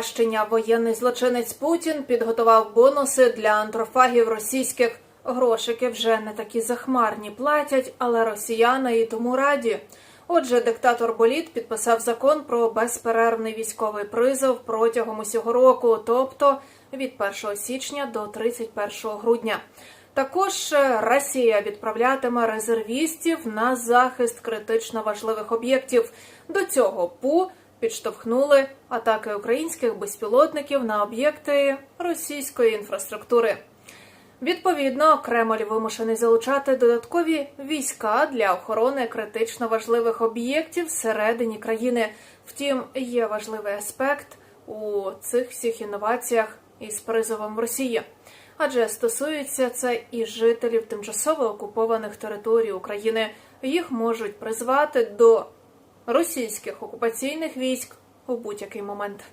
покращення. Воєнний злочинець Путін підготував бонуси для антрофагів російських. Грошики вже не такі захмарні платять, але росіяни і тому раді. Отже, диктатор Боліт підписав закон про безперервний військовий призов протягом усього року, тобто від 1 січня до 31 грудня. Також е, Росія відправлятиме резервістів на захист критично важливих об'єктів. До цього ПУ підштовхнули атаки українських безпілотників на об'єкти російської інфраструктури. Відповідно, Кремль вимушений залучати додаткові війська для охорони критично важливих об'єктів всередині країни. Втім, є важливий аспект у цих всіх інноваціях із призовом Росії. Адже стосується це і жителів тимчасово окупованих територій України. Їх можуть призвати до російських окупаційних військ у будь-який момент.